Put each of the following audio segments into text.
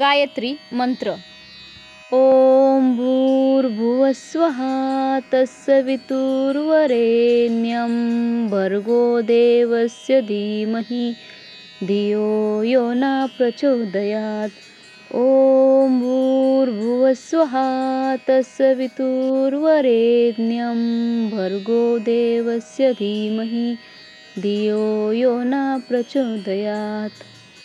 गायत्री मंत्र. ॐ भूर्भुवस्वः तत्सवितुर्वरेण्यं भर्गो देवस्य धीमहि धियो यो न प्रचोदयात्. ॐ भूर्भुवस्वः तत्सवितुर्वरेण्यं भर्गो देवस्य धीमहि धियो यो न प्रचोदयात्.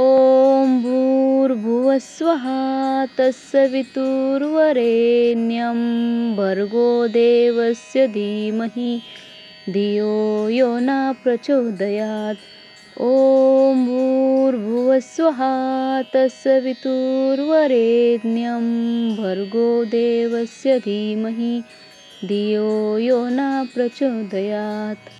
ॐ भूर्भुवस्वः तत्सवितुर्वरेण्यं भर्गो देवस्य धीमहि। धियो यो न प्रचोदयात्। ॐ भूर्भुवस्वः तत्सवितुर्वरेण्यं भर्गो देवस्य धीमहि। धियो यो न प्रचोदयात्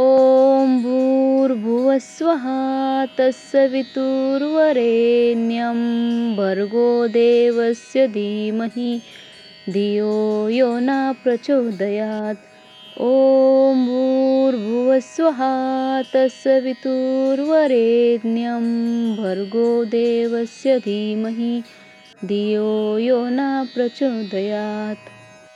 ॐ भूर्भुवस्वः तत्सवितुर्वरेण्यं भर्गो देवस्य धीमहि। धियो यो न प्रचोदयात्। ॐ भूर्भुवस्वः तत्सवितुर्वरेण्यं भर्गो देवस्य धीमहि। धियो यो न प्रचोदयात्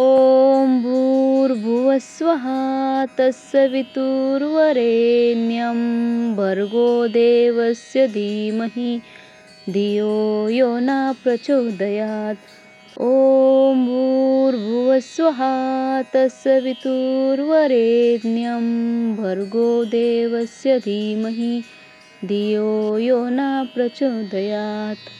ॐ भूर्भुवस्वः तत्सवितुर्वरेण्यं भर्गो देवस्य धीमहि। धियो यो न प्रचोदयात्। ॐ भूर्भुवस्वः तत्सवितुर्वरेण्यं भर्गो देवस्य धीमहि। धियो यो न प्रचोदयात्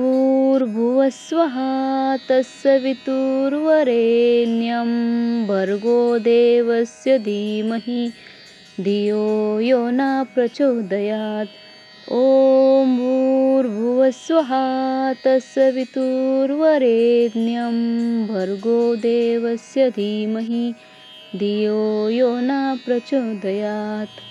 भूर्भुवस्वः तत्सवितुर्वरेण्यं भर्गो देवस्य धीमहि। धियो यो न प्रचोदयात्। ॐ भूर्भुवस्वः तत्सवितुर्वरेण्यं भर्गो देवस्य धीमहि। धियो यो न प्रचोदयात्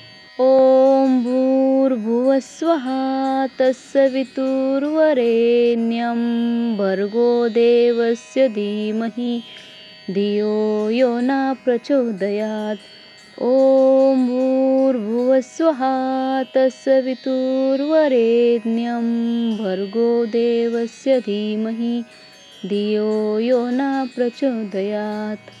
ॐ भूर्भुवस्वः तत्सवितुर्वरेण्यं भर्गो देवस्य धीमहि। धियो यो न प्रचोदयात्। ॐ भूर्भुवस्वः तत्सवितुर्वरेण्यं भर्गो देवस्य धीमहि। धियो यो न प्रचोदयात्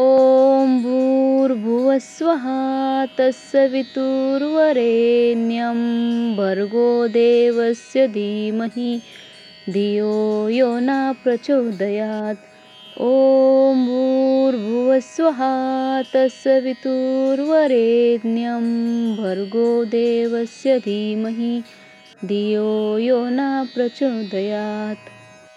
ॐ भूर्भुवस्वः तत्सवितुर्वरेण्यं भर्गो देवस्य धीमहि। धियो यो न प्रचोदयात्। ॐ भूर्भुवस्वः तत्सवितुर्वरेण्यं भर्गो देवस्य धीमहि। धियो यो न प्रचोदयात्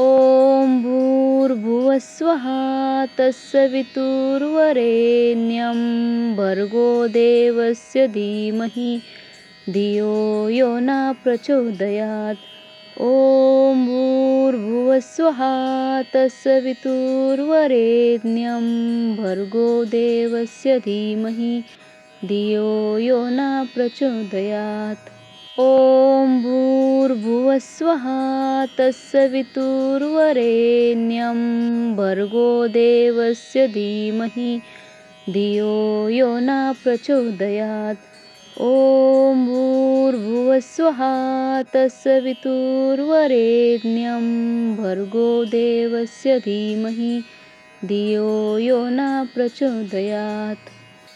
ॐ भूर्भुवस्वः तत्सवितुर्वरेण्यं भर्गो देवस्य धीमहि। धियो यो न प्रचोदयात्। ॐ भूर्भुवस्वः तत्सवितुर्वरेण्यं भर्गो देवस्य धीमहि। धियो यो न प्रचोदयात् ॐ भूर्भुवस्वः तत्सवितुर्वरेण्यं भर्गो देवस्य धीमहि धियो यो न प्रचोदयात्। ॐ भूर्भुवस्वः तत्सवितुर्वरेण्यं भर्गो देवस्य धीमहि धियो यो न प्रचोदयात्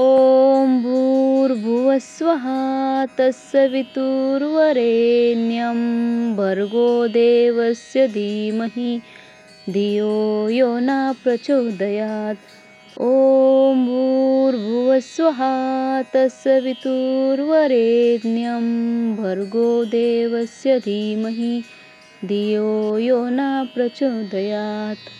ॐ भूर्भुवस्वः तत्सवितुर्वरेण्यं भर्गो देवस्य धीमहि। धियो यो न प्रचोदयात्। ॐ भूर्भुवस्वः तत्सवितुर्वरेण्यं भर्गो देवस्य धीमहि। धियो यो न प्रचोदयात्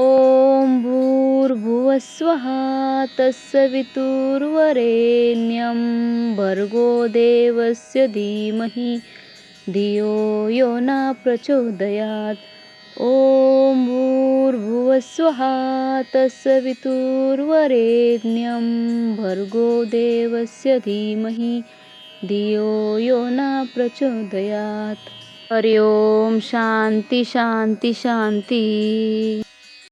ॐ भूर्भुवस्वः तत्सवितुर्वरेण्यं भर्गो देवस्य धीमहि। धियो यो न प्रचोदयात्। ॐ भूर्भुवस्वः तत्सवितुर्वरेण्यं भर्गो देवस्य धीमहि। धियो यो न प्रचोदयात्। हरि ओं शान्ति शान्ति शान्ति